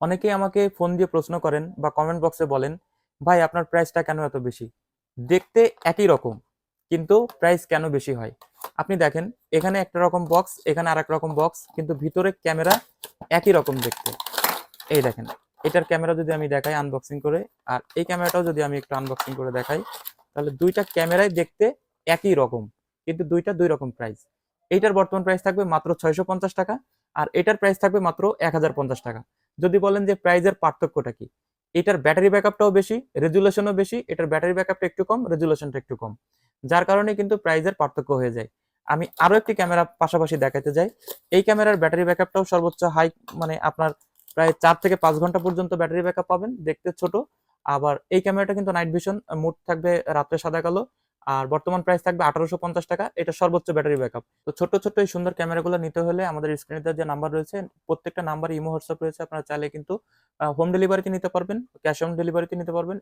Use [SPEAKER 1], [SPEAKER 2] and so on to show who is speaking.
[SPEAKER 1] অনেকেই আমাকে ফোন দিয়ে প্রশ্ন করেন বা কমেন্ট বক্সে বলেন, ভাই, আপনার প্রাইসটা কেন এত বেশি? দেখতে একই রকম, কিন্তু প্রাইস কেন বেশি হয়? আপনি দেখেন, এখানে একটা রকম বক্স এখানে আর রকম বক্স কিন্তু ভিতরে ক্যামেরা একই রকম দেখতে। এই দেখেন, এটার ক্যামেরা যদি আমি দেখাই আনবক্সিং করে, আর এই ক্যামেরাটাও যদি আমি একটু আনবক্সিং করে দেখাই, তাহলে দুইটা ক্যামেরাই দেখতে একই রকম, কিন্তু দুইটা দুই রকম প্রাইস এইটার বর্তমান প্রাইস থাকবে মাত্র ছয়শো পঞ্চাশ টাকা, আর এটার প্রাইস থাকবে মাত্র এক হাজার পঞ্চাশ টাকা। যদি বলেন যে প্রাইজের পার্থক্যটা কি? এটার ব্যাটারি ব্যাকআপটাও বেশি রেজুলেশনও বেশি, এটার ব্যাটারি ব্যাকআপটা একটু কম রেজুলেশনটা একটু কম। যার কারণে কিন্তু প্রাইজের পার্থক্য হয়ে যায়। আমি আরও একটি ক্যামেরা পাশাপাশি দেখাতে যাই এই ক্যামেরার ব্যাটারি ব্যাকআপটাও সর্বোচ্চ হাই মানে আপনার প্রায় চার থেকে পাঁচ ঘণ্টা পর্যন্ত ব্যাটারি ব্যাকআপ পাবেন, দেখতে ছোট। আবার এই ক্যামেরাটা কিন্তু নাইট ভিশন মুড থাকবে রাত্রে সাদা কালো আর বর্তমান প্রাইস থাকবে আঠারোশো পঞ্চাশ টাকা। এটা সর্বোচ্চ ব্যাটারি ব্যাকআপ তো ছোট ছোট এই সুন্দর ক্যামেরাগুলো নিতে হলে আমাদের স্ক্রিনে যে নাম্বার রয়েছে, প্রত্যেকটা নাম্বার ইমো হোয়াটসঅ্যাপ রয়েছে। আপনারা চাইলে কিন্তু হোম ডেলিভারিতে নিতে পারবেন ক্যাশ অন ডেলিভারিতে নিতে পারবেন